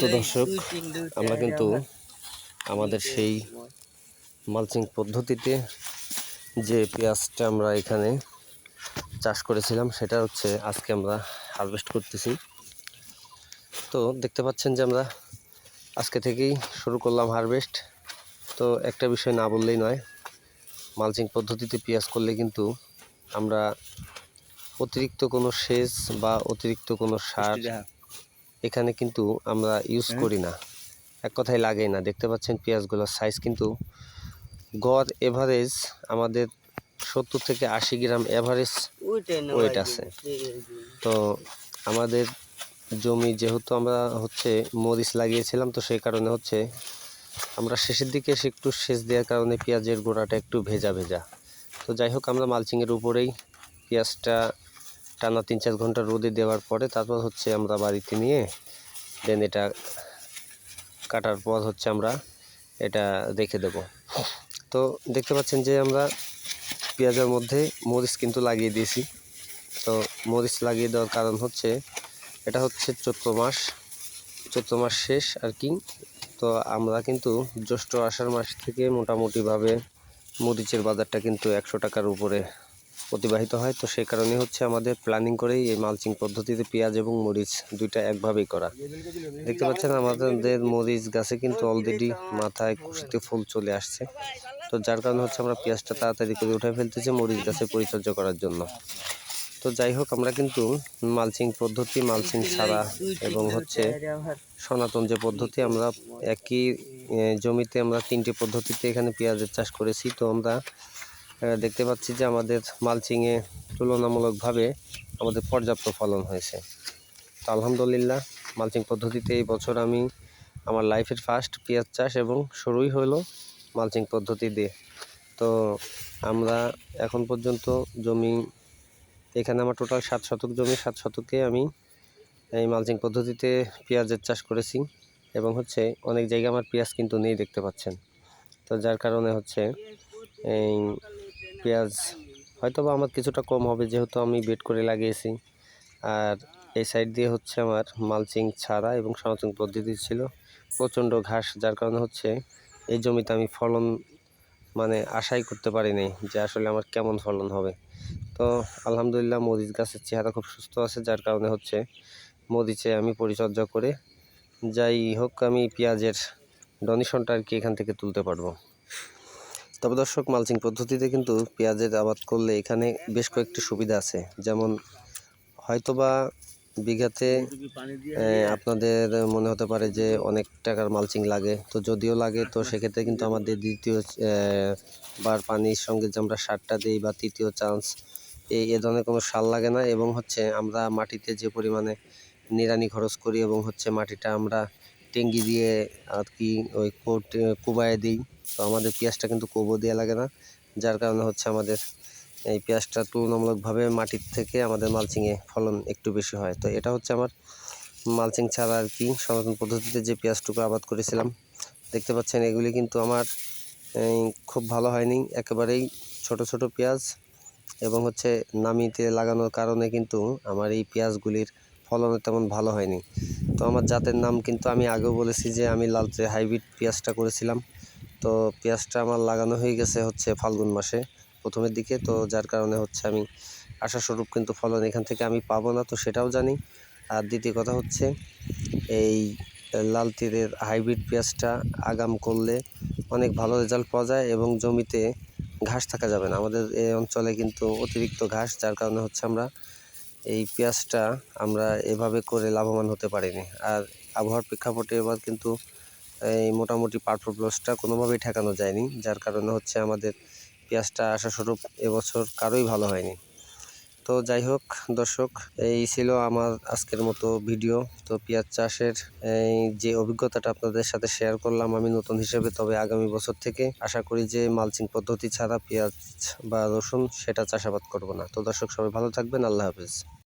তো দর্শক, আমরা কিন্তু আমাদের সেই মালচিং পদ্ধতিতে যে পেঁয়াজটা আমরা এখানে চাষ করেছিলাম, সেটা হচ্ছে আজকে আমরা হারভেস্ট করতেছি। তো দেখতে পাচ্ছেন যে আমরা আজকে থেকেই শুরু করলাম হারভেস্ট তো একটা বিষয় না বললেই নয়, মালচিং পদ্ধতিতে পেঁয়াজ করলে কিন্তু আমরা অতিরিক্ত কোনো সেচ বা অতিরিক্ত কোনো সার এখানে কিন্তু আমরা ইউজ করি না। এক কথায় লাগেই না। দেখতে পাচ্ছেন পেঁয়াজগুলোর সাইজ কিন্তু গড় এভারেজ আমাদের সত্তর থেকে আশি গ্রাম এভারেজ ওয়েট আছে। তো আমাদের জমি যেহেতু আমরা হচ্ছে মরিচ লাগিয়েছিলাম তো সেই কারণে হচ্ছে আমরা শেষের দিকে এসে একটু সেচ দেওয়ার কারণে পেঁয়াজের গোড়াটা একটু ভেজা ভেজা। তো যাই হোক আমরা মালচিংয়ের উপরেই পেঁয়াজটা টানা তিন চার ঘণ্টা রোদে দেওয়ার পরে তারপর হচ্ছে আমরা বাড়িতে নিয়ে দেন এটা কাটার পর হচ্ছে আমরা এটা রেখে দেব। তো দেখতে পাচ্ছেন যে আমরা পেঁয়াজের মধ্যে মরিচ কিন্তু লাগিয়ে দিয়েছি। তো মরিচ লাগিয়ে দেওয়ার কারণ হচ্ছে এটা হচ্ছে চৈত্র মাস চৈত্র মাস শেষ আর কি। তো আমরা কিন্তু জ্যৈষ্ঠ আষাঢ় মাস থেকে মোটামুটিভাবে মরিচের বাজারটা কিন্তু একশো টাকার উপরে অতিবাহিত হয়। তো সেই কারণে হচ্ছে আমাদের প্ল্যানিং করেই এই মালচিং পদ্ধতিতে পেঁয়াজ এবং মরিচ দুইটা একভাবেই করা। দেখতে পাচ্ছেন আমাদের মরিচ গাছে কিন্তু অলরেডি মাথায় খুশিতে ফুল চলে আসছে। তো যার কারণে হচ্ছে আমরা পেঁয়াজটা তাড়াতাড়ি করে উঠে ফেলতেছি মরিচ গাছে পরিচর্যা করার জন্য। তো যাই হোক, আমরা কিন্তু মালচিং পদ্ধতি মালচিং ছাড়া এবং হচ্ছে সনাতন যে পদ্ধতি, আমরা একই জমিতে আমরা তিনটি পদ্ধতিতে এখানে পেঁয়াজের চাষ করেছি। তো আমরা দেখতে পাচ্ছি যে আমাদের মালচিংয়ে তুলনামূলকভাবে আমাদের পর্যাপ্ত ফলন হয়েছে। তো আলহামদুলিল্লাহ, মালচিং পদ্ধতিতে এই বছর আমি আমার লাইফের ফার্স্ট পেঁয়াজ চাষ এবং শুরুই হলো মালচিং পদ্ধতি দিয়ে। তো আমরা এখন পর্যন্ত জমি, এখানে আমার টোটাল সাত শতক জমি, সাত শতকে আমি এই মালচিং পদ্ধতিতে পেঁয়াজের চাষ করেছি এবং হচ্ছে অনেক জায়গায় আমার পেঁয়াজ কিন্তু নেই দেখতে পাচ্ছেন। তো যার কারণে হচ্ছে এই পেঁয়াজ হয়তো বা আমার কিছুটা কম হবে যেহেতু আমি বেড করে লাগিয়েছি। আর এই সাইড দিয়ে হচ্ছে আমার মালচিং ছাড়া এবং সনাতন পদ্ধতি ছিল। প্রচণ্ড ঘাস, যার কারণে হচ্ছে এই জমিতে আমি ফলন মানে আশাই করতে পারিনি যে আসলে আমার কেমন ফলন হবে। তো আলহামদুলিল্লাহ মরিচ গাছের চেহারা খুব সুস্থ আছে, যার কারণে হচ্ছে মরিচে আমি পরিচর্যা করে যাই হোক আমি পেঁয়াজের ডনেশনটা আর কি এখান থেকে তুলতে পারব। তবে দর্শক, মালচিং পদ্ধতিতে কিন্তু পেঁয়াজের আবাদ করলে এখানে বেশ কয়েকটি সুবিধা আছে। যেমন হয়তোবা বিঘাতে আপনাদের মনে হতে পারে যে অনেক টাকার মালচিং লাগে। তো যদিও লাগে, তো সেক্ষেত্রে কিন্তু আমাদের দ্বিতীয় বার পানির সঙ্গে যে আমরা সারটা দিই বা তৃতীয় চান্স এই এ ধরনের কোনো সার লাগে না। এবং হচ্ছে আমরা মাটিতে যে পরিমাণে নিড়ানি খরচ করি এবং হচ্ছে মাটিটা আমরা টেঙ্গি দিয়ে আর কি ওই কোট কুবায় দিই। তো আমাদের পেঁয়াজটা কিন্তু কোবো দেওয়া লাগে না। যার কারণে হচ্ছে আমাদের এই পেঁয়াজটা তুলনামূলকভাবে মাটির থেকে আমাদের মালচিংয়ে ফলন একটু বেশি হয়। তো এটা হচ্ছে আমার মালচিং ছাড়া আর কি সনাতন পদ্ধতিতে যে পেঁয়াজটুকু আবাদ করেছিলাম, দেখতে পাচ্ছেন এগুলি কিন্তু আমার খুব ভালো হয়নি। একেবারেই ছোট ছোট পেঁয়াজ এবং হচ্ছে নামিতে লাগানোর কারণে কিন্তু আমার এই পেঁয়াজগুলির ফলন তেমন ভালো হয়নি। তো আমার জাতের নাম কিন্তু আমি আগেও বলেছি যে আমি লালচে হাইব্রিড পেঁয়াজটা করেছিলাম। তো পেঁয়াজটা আমার লাগানো হয়ে গেছে হচ্ছে ফাল্গুন মাসে প্রথমের দিকে। তো যার কারণে হচ্ছে আমি আশাস্বরূপ কিন্তু ফলন এখান থেকে আমি পাবো না, তো সেটাও জানি। আর দ্বিতীয় কথা হচ্ছে এই লাল তীরের হাইব্রিড পেঁয়াজটা আগাম করলে অনেক ভালো রেজাল্ট পাওয়া যায় এবং জমিতে ঘাস থাকা যাবে না। আমাদের এই অঞ্চলে কিন্তু অতিরিক্ত ঘাস, যার কারণে হচ্ছে আমরা এই পেঁয়াজটা আমরা এভাবে করে লাভবান হতে পারিনি। আর আবহাওয়ার প্রেক্ষাপটে এবার কিন্তু এই মোটামুটি পারফরমেন্সটা কোনোভাবেই ঠেকানো যায়নি। যার কারণে হচ্ছে আমাদের পেঁয়াজটা আশাস্বরূপ এবছর কারোই ভালো হয়নি। তো যাই হোক, দর্শক, এই ছিল আমার আজকের মতো ভিডিও। তো পেঁয়াজ চাষের যে অভিজ্ঞতাটা আপনাদের সাথে শেয়ার করলাম আমি নতুন হিসেবে, তবে আগামী বছর থেকে আশা করি যে মালচিং পদ্ধতি ছাড়া পেঁয়াজ বা রসুন সেটা চাষাবাদ করব না। তো দর্শক, সবাই ভালো থাকবেন, আল্লাহ হাফেজ।